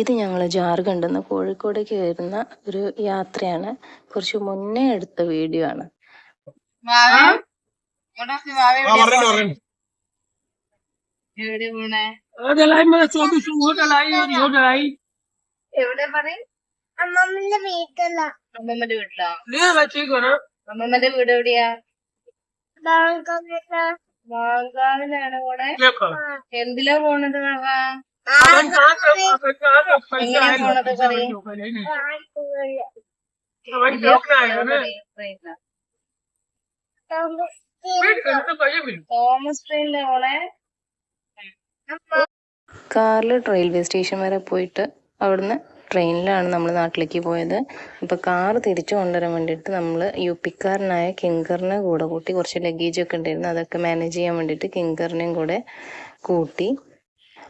ഇത് ഞങ്ങൾ ജാർഖണ്ഡിൽ നിന്ന് കോഴിക്കോടേക്ക് വരുന്ന ഒരു യാത്രയാണ്. കുറച്ച് മുന്നേ എടുത്ത വീഡിയോ ആണ്. അമ്മമ്മന്റെ വീട്ടില. അമ്മമ്മന്റെ വീട്ടിലോ? Dia baca kono. അമ്മമ്മന്റെ വീട് എവിടെയാ? മാങ്കാവിലാണ് പോണേ? എന്തിലാ പോണത് തോമസ് കാറിൽ റെയിൽവേ സ്റ്റേഷൻ വരെ പോയിട്ട് അവിടുന്ന് ട്രെയിനിലാണ് നമ്മൾ നാട്ടിലേക്ക് പോയത്. അപ്പോൾ കാർ തിരിച്ചു കൊണ്ടുവരാൻ വേണ്ടിയിട്ട് നമ്മൾ യു പിക്കാരനായ കിങ്കറിനെ കൂടെ കൂട്ടി കുറച്ച് ലഗേജ് ഒക്കെ ഉണ്ടായിരുന്നു. അതൊക്കെ മാനേജ് ചെയ്യാൻ വേണ്ടിയിട്ട് കിങ്കറിനെയും കൂടെ കൂട്ടി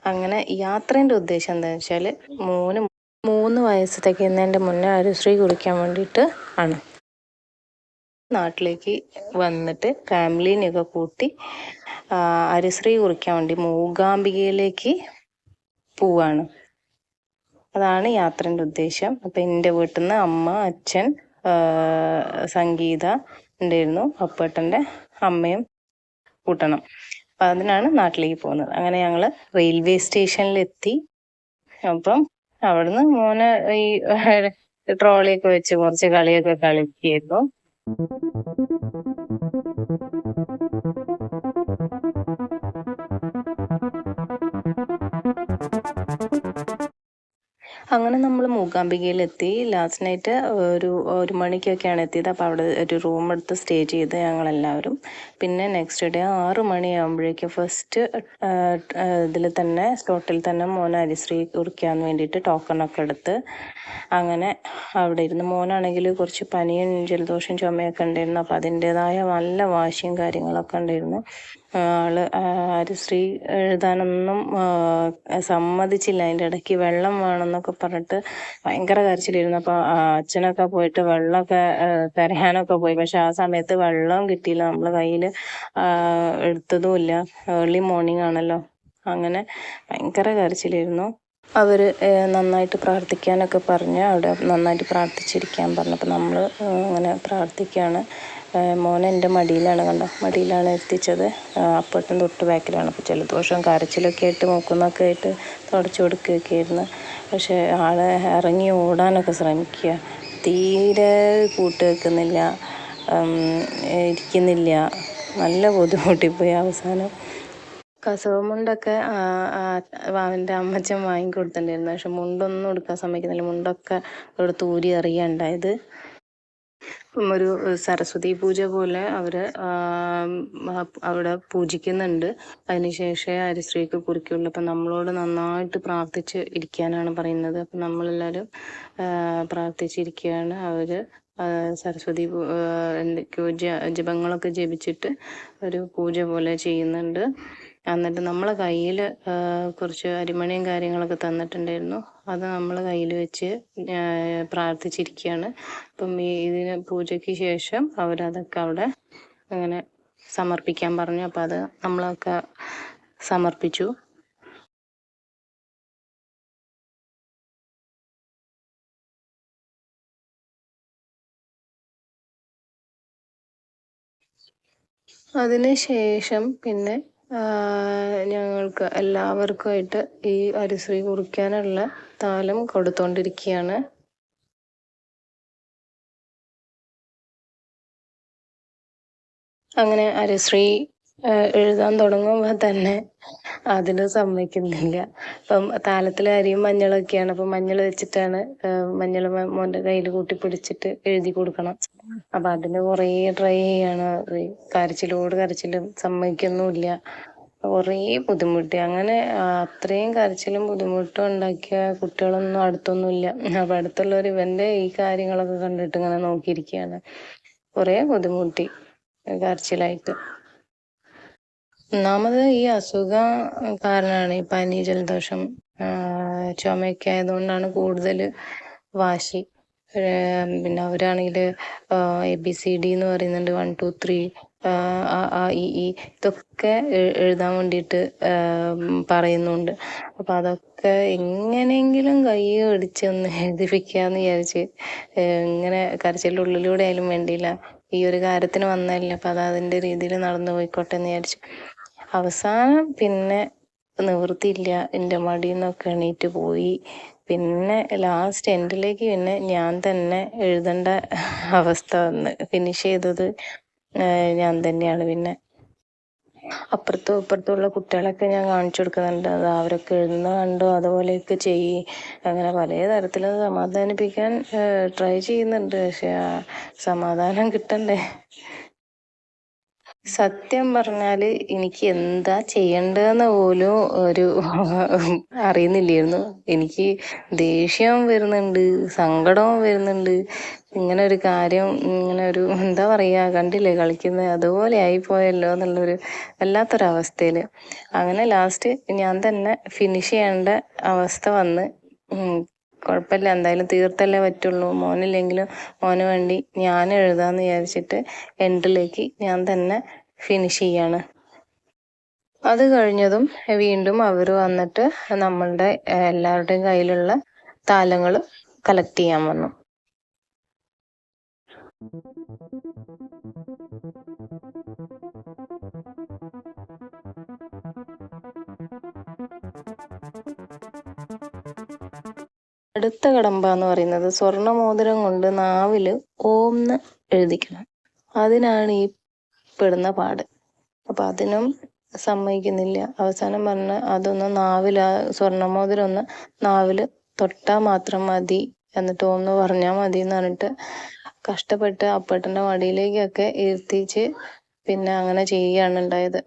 അങ്ങനെ യാത്രേന്റെ ഉദ്ദേശം എന്താണെന്ന് വെച്ചാൽ മൂന്ന് മൂന്ന് വയസ്സ് തികയുന്നതിന്റെ മുന്നേ അരുശ്രീ കുറിക്കാൻ വേണ്ടിയിട്ട് ആണ്. നാട്ടിലേക്ക് വന്നിട്ട് ഫാമിലീനെയൊക്കെ കൂട്ടി അരിശ്രീ കുറിക്കാൻ വേണ്ടി മൂകാംബികയിലേക്ക് പോവാണ്. അതാണ് യാത്രേന്റെ ഉദ്ദേശം. അപ്പം എന്റെ വീട്ടിൽ നിന്ന് അമ്മ അച്ഛൻ സംഗീത ഉണ്ടായിരുന്നു. അപ്പേട്ടന്റെ അമ്മയും കൂട്ടണം. അപ്പം അതിനാണ് നാട്ടിലേക്ക് പോകുന്നത്. അങ്ങനെ ഞങ്ങൾ റെയിൽവേ സ്റ്റേഷനിലെത്തി അപ്പം അവിടുന്ന് മോനെ ഈ ട്രോളിയൊക്കെ വെച്ച് കുറച്ച് കളിയൊക്കെ കളിക്കായിരുന്നു അങ്ങനെ നമ്മൾ മൂകാംബികയിലെത്തി ലാസ്റ്റ് നൈറ്റ് ഒരു ഒരു മണിക്കൊക്കെയാണ് എത്തിയത്. അപ്പോൾ അവിടെ ഒരു റൂം എടുത്ത് സ്റ്റേ ചെയ്ത് ഞങ്ങളെല്ലാവരും. പിന്നെ നെക്സ്റ്റ് ഡേ ആറ് മണിയാകുമ്പോഴേക്കും ഫസ്റ്റ് ഇതിൽ തന്നെ സ്ലോട്ടിൽ തന്നെ മോൻ അരിശ്രീ കുറിക്കാൻ വേണ്ടിയിട്ട് ടോക്കണൊക്കെ എടുത്ത് അങ്ങനെ അവിടെ ഇരുന്ന് മോനാണെങ്കിൽ കുറച്ച് പനിയും ജലദോഷം ചുമയൊക്കെ ഉണ്ടായിരുന്നു. അപ്പോൾ അതിന്റെതായ നല്ല വാശിയും കാര്യങ്ങളൊക്കെ ഉണ്ടായിരുന്നു. ആൾ ഹരിശ്രീ എഴുതാനൊന്നും സമ്മതിച്ചില്ല. അതിന്റെ ഇടയ്ക്ക് വെള്ളം വേണമെന്നൊക്കെ പറഞ്ഞിട്ട് ഭയങ്കര കരച്ചിലിരുന്നു അപ്പോൾ അച്ഛനൊക്കെ പോയിട്ട് വെള്ളമൊക്കെ തരയാനൊക്കെ പോയി. പക്ഷെ ആ സമയത്ത് വെള്ളം കിട്ടിയില്ല. നമ്മൾ കയ്യിൽ എടുത്തതുമില്ല. ഏർലി മോർണിംഗ് ആണല്ലോ. അങ്ങനെ ഭയങ്കര കരച്ചിലിരുന്നു അവർ നന്നായിട്ട് പ്രാർത്ഥിക്കാനൊക്കെ പറഞ്ഞ് അവിടെ നന്നായിട്ട് പ്രാർത്ഥിച്ചിരിക്കാൻ പറഞ്ഞപ്പോൾ നമ്മൾ അങ്ങനെ പ്രാർത്ഥിക്കുകയാണ് മോനെ എന്റെ മടിയിലാണ് കണ്ടോ? മടിയിലാണ് എത്തിച്ചത്. അപ്പുറത്തും തൊട്ട് ബാക്കിലാണ്. അപ്പോൾ ജലദോഷം കരച്ചിലൊക്കെ ആയിട്ട് മൂക്കുന്നൊക്കെ ആയിട്ട് തുടച്ചു കൊടുക്കുകയൊക്കെ ആയിരുന്നു. പക്ഷേ ആളെ ഇറങ്ങി ഓടാനൊക്കെ ശ്രമിക്കുക. തീരെ കൂട്ട് വെക്കുന്നില്ല. ഇരിക്കുന്നില്ല. നല്ല ബുദ്ധിമുട്ടിപ്പോയി അവസാനം. കസവ് മുണ്ടൊക്കെ അവന്റെ അമ്മച്ചൻ വാങ്ങിക്കൊടുത്തിട്ടുണ്ടായിരുന്നു. പക്ഷെ മുണ്ടൊന്നും എടുക്കാൻ സമ്മതിക്കുന്നില്ല. മുണ്ടൊക്കെ എടുത്ത് ഊരി എറിയുണ്ടായത് ഉം ഒരു സരസ്വതി പൂജ പോലെ അവർ അവിടെ പൂജിക്കുന്നുണ്ട്. അതിനുശേഷമേ അരിശ്രീക്ക് കുറിക്കുള്ളൂ. അപ്പം നമ്മളോട് നന്നായിട്ട് പ്രാർത്ഥിച്ച് ഇരിക്കാനാണ് പറയുന്നത്. അപ്പം നമ്മളെല്ലാവരും പ്രാർത്ഥിച്ചിരിക്കുകയാണ് അവർ സരസ്വതി എന്തൊക്കെയോ ജപങ്ങളൊക്കെ ജപിച്ചിട്ട് ഒരു പൂജ പോലെ ചെയ്യുന്നുണ്ട്. എന്നിട്ട് നമ്മളെ കയ്യിൽ കുറച്ച് അരിമണിയും കാര്യങ്ങളൊക്കെ തന്നിട്ടുണ്ടായിരുന്നു. അത് നമ്മൾ കയ്യിൽ വെച്ച് പ്രാർത്ഥിച്ചിരിക്കുകയാണ്. അപ്പം ഈ ഇതിന് പൂജയ്ക്ക് ശേഷം അവരതൊക്കെ അവിടെ അങ്ങനെ സമർപ്പിക്കാൻ പറഞ്ഞു. അപ്പം അത് നമ്മളൊക്കെ സമർപ്പിച്ചു. അതിന് ശേഷം പിന്നെ ഞങ്ങൾക്ക് എല്ലാവർക്കുമായിട്ട് ഈ അരിശ്രീ കുറിക്കാനുള്ള താലം കൊടുത്തുകൊണ്ടിരിക്കുകയാണ് അങ്ങനെ അരിശ്രീ എഴുതാൻ തുടങ്ങുമ്പോൾ തന്നെ അതിന് സമ്മതിക്കുന്നില്ല. അപ്പം താലത്തിൽ അരിയും മഞ്ഞളൊക്കെയാണ്. അപ്പം മഞ്ഞൾ വെച്ചിട്ടാണ് മഞ്ഞൾ മോന്റെ കയ്യിൽ കൂട്ടി പിടിച്ചിട്ട് എഴുതി കൊടുക്കണം. അപ്പം അതിന് കുറേ ട്രൈ ചെയ്യാണ്. കരച്ചിലോട് കരച്ചിലും സമ്മതിക്കൊന്നുമില്ല. കുറേ ബുദ്ധിമുട്ടി. അങ്ങനെ അത്രയും കരച്ചിലും ബുദ്ധിമുട്ടും ഉണ്ടാക്കിയ കുട്ടികളൊന്നും അടുത്തൊന്നുമില്ല. അപ്പൊ അടുത്തുള്ളവർ ഇവന്റെ ഈ കാര്യങ്ങളൊക്കെ കണ്ടിട്ട് ഇങ്ങനെ നോക്കിയിരിക്കുകയാണ് കുറേ ബുദ്ധിമുട്ടി കരച്ചിലായിട്ട്. ഒന്നാമത് ഈ അസുഖം കാരണമാണ് ഈ പനി ജലദോഷം ചുമയൊക്കെ ആയതുകൊണ്ടാണ് കൂടുതൽ വാശി. പിന്നെ അവരാണെങ്കിൽ എ ബി സി ഡി എന്ന് പറയുന്നുണ്ട്. വൺ ടു ത്രീ ആ ഇ ഈ ഇതൊക്കെ എഴുതാൻ വേണ്ടിയിട്ട് പറയുന്നുണ്ട്. അപ്പം അതൊക്കെ എങ്ങനെയെങ്കിലും കൈ പിടിച്ചൊന്ന് എഴുതിപ്പിക്കാന്ന് വിചാരിച്ച് ഇങ്ങനെ കരച്ചിലിന്റെ ഉള്ളിലൂടെ ആയാലും വേണ്ടിയില്ല. ഈ ഒരു കാര്യത്തിന് വന്നതല്ലേ അപ്പം അത് അതിന്റെ രീതിയിൽ നടന്നു പോയിക്കോട്ടെ എന്ന് വിചാരിച്ചു. അവസാനം പിന്നെ നിവൃത്തിയില്ല. എന്റെ മടിയിൽ നിന്നൊക്കെ എണീറ്റ് പോയി. പിന്നെ ലാസ്റ്റ് എൻഡിലേക്ക് പിന്നെ ഞാൻ തന്നെ എഴുതേണ്ട അവസ്ഥ വന്ന് ഫിനിഷ് ചെയ്തത് ഞാൻ തന്നെയാണ്. പിന്നെ അപ്പുറത്തും ഇപ്പുറത്തുള്ള കുട്ടികളൊക്കെ ഞാൻ കാണിച്ചു കൊടുക്കുന്നുണ്ട്. അത് അവരൊക്കെ എഴുതുന്ന കണ്ടോ അതുപോലെയൊക്കെ ചെയ്യ് അങ്ങനെ പല തരത്തിലും സമാധാനിപ്പിക്കാൻ ട്രൈ ചെയ്യുന്നുണ്ട്. പക്ഷെ സമാധാനം കിട്ടണ്ടേ? സത്യം പറഞ്ഞാൽ എനിക്ക് എന്താ ചെയ്യേണ്ടതെന്ന് പോലും ഒരു അറിയുന്നില്ലായിരുന്നു. എനിക്ക് ദേഷ്യവും വരുന്നുണ്ട് സങ്കടവും വരുന്നുണ്ട്. ഇങ്ങനെ ഒരു കാര്യം ഇങ്ങനെ ഒരു എന്താ പറയാ കണ്ടില്ലേ കളിക്കുന്നത് അതുപോലെ ആയിപ്പോയല്ലോ എന്നുള്ളൊരു വല്ലാത്തൊരവസ്ഥയിൽ അങ്ങനെ ലാസ്റ്റ് ഞാൻ തന്നെ ഫിനിഷ് ചെയ്യേണ്ട അവസ്ഥ വന്ന് കുഴപ്പമില്ല. എന്തായാലും തീർത്തല്ലേ പറ്റുള്ളൂ. മോനില്ലെങ്കിലും മോന് വേണ്ടി ഞാൻ എഴുതാന്ന് വിചാരിച്ചിട്ട് എൻഡിലേക്ക് ഞാൻ തന്നെ ഫിനിഷ് ചെയ്യാണ്. അത് കഴിഞ്ഞതും വീണ്ടും അവർ വന്നിട്ട് നമ്മളുടെ എല്ലാവരുടെയും കയ്യിലുള്ള താലങ്ങൾ കളക്ട് ചെയ്യാൻ വന്നു. അടുത്ത കടമ്പ എന്ന് പറയുന്നത് സ്വർണമോതിരം കൊണ്ട് നാവിൽ ഓംന്ന് എഴുതിക്കണം. അതിനാണ് ഈ പെടുന്ന പാട്. അപ്പൊ അതിനും സമ്മതിക്കുന്നില്ല. അവസാനം പറഞ്ഞ അതൊന്ന് നാവിൽ ആ സ്വർണമോതിരം ഒന്ന് നാവിൽ തൊട്ടാൽ മാത്രം മതി എന്നിട്ട് ഒന്ന് പറഞ്ഞാൽ മതി എന്ന് പറഞ്ഞിട്ട് കഷ്ടപ്പെട്ട് അപ്പേട്ടന്റെ മടിയിലേക്കൊക്കെ ഇരുത്തിച്ച് പിന്നെ അങ്ങനെ ചെയ്യുകയാണ് ഉണ്ടായത്.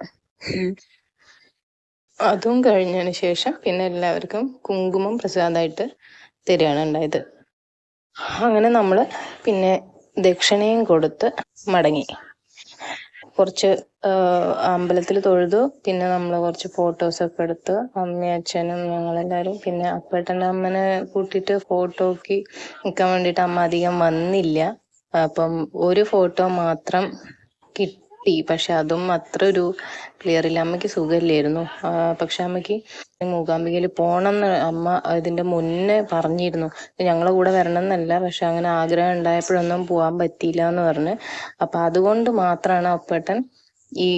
അതും കഴിഞ്ഞതിന് ശേഷം പിന്നെ എല്ലാവർക്കും കുങ്കുമം പ്രസാദമായിട്ട് തരികയാണ് ഉണ്ടായത്. അങ്ങനെ നമ്മൾ പിന്നെ ദക്ഷിണയും കൊടുത്ത് മടങ്ങി. കുറച്ച് അമ്പലത്തിൽ തൊഴുതു. പിന്നെ നമ്മൾ കുറച്ച് ഫോട്ടോസൊക്കെ എടുത്ത് അമ്മയും അച്ഛനും ഞങ്ങളെല്ലാവരും പിന്നെ അപ്പേട്ടന്റെ അമ്മനെ കൂട്ടിയിട്ട് ഫോട്ടോക്ക് നിൽക്കാൻ വേണ്ടിയിട്ട് അമ്മ അധികം വന്നില്ല. അപ്പം ഒരു ഫോട്ടോ മാത്രം കിട്ടി പക്ഷെ അതും അത്ര ഒരു ക്ലിയർ ഇല്ല. അമ്മയ്ക്ക് സുഖമില്ലായിരുന്നു. പക്ഷെ അമ്മയ്ക്ക് മൂകാംബികയിൽ പോകണം എന്ന് അമ്മ ഇതിന്റെ മുന്നേ പറഞ്ഞിരുന്നു. ഞങ്ങളെ കൂടെ വരണം എന്നല്ല പക്ഷെ അങ്ങനെ ആഗ്രഹം ഉണ്ടായപ്പോഴൊന്നും പോകാൻ പറ്റിയില്ല എന്ന് പറഞ്ഞ്. അപ്പൊ അതുകൊണ്ട് മാത്രമാണ് അപ്പേട്ടൻ ഈ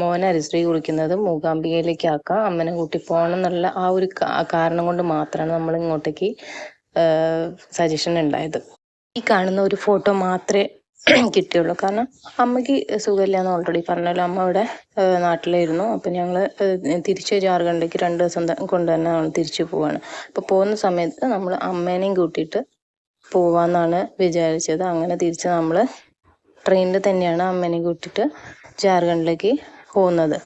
മോനെ അരിശ്രീ കുളിക്കുന്നത് മൂകാംബികയിലേക്ക് ആക്കാം. അമ്മനെ കൂട്ടി പോകണം എന്നുള്ള ആ ഒരു കാരണം കൊണ്ട് മാത്രമാണ് നമ്മൾ ഇങ്ങോട്ടേക്ക് സജഷൻ ഉണ്ടായത്. ഈ കാണുന്ന ഒരു ഫോട്ടോ മാത്രമേ കിട്ടിയുള്ളൂ. കാരണം അമ്മയ്ക്ക് സുഖമില്ല എന്ന് ഓൾറെഡി പറഞ്ഞല്ലോ. അമ്മ ഇവിടെ നാട്ടിലായിരുന്നു. അപ്പം ഞങ്ങൾ തിരിച്ച് ജാർഖണ്ഡിലേക്ക് രണ്ട് ദിവസം കൊണ്ട് തന്നെ നമ്മൾ തിരിച്ചു പോവാണ്. അപ്പോൾ പോകുന്ന സമയത്ത് നമ്മൾ അമ്മേനെയും കൂട്ടിയിട്ട് പോവാന്നാണ് വിചാരിച്ചത്. അങ്ങനെ തിരിച്ച് നമ്മൾ ട്രെയിനിൽ തന്നെയാണ് അമ്മേനെയും കൂട്ടിയിട്ട് ജാർഖണ്ഡിലേക്ക് പോകുന്നത്.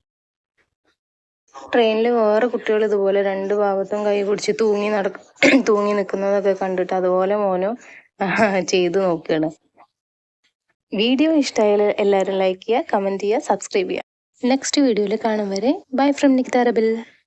ട്രെയിനിൽ വേറെ കുട്ടികൾ ഇതുപോലെ രണ്ട് ഭാഗത്തും കൈ പിടിച്ച് തൂങ്ങി നടക്ക തൂങ്ങി നിൽക്കുന്നതൊക്കെ കണ്ടിട്ട് അതുപോലെ മോനും ചെയ്തു നോക്കുകയാണ് വീഡിയോ ഇഷ്ടമായാൽ എല്ലാവരും ലൈക്ക് ചെയ്യുക കമന്റ് ചെയ്യുക സബ്സ്ക്രൈബ് ചെയ്യുക. നെക്സ്റ്റ് വീഡിയോയിൽ കാണും വരെ. Bye from നിക്താരബിൽ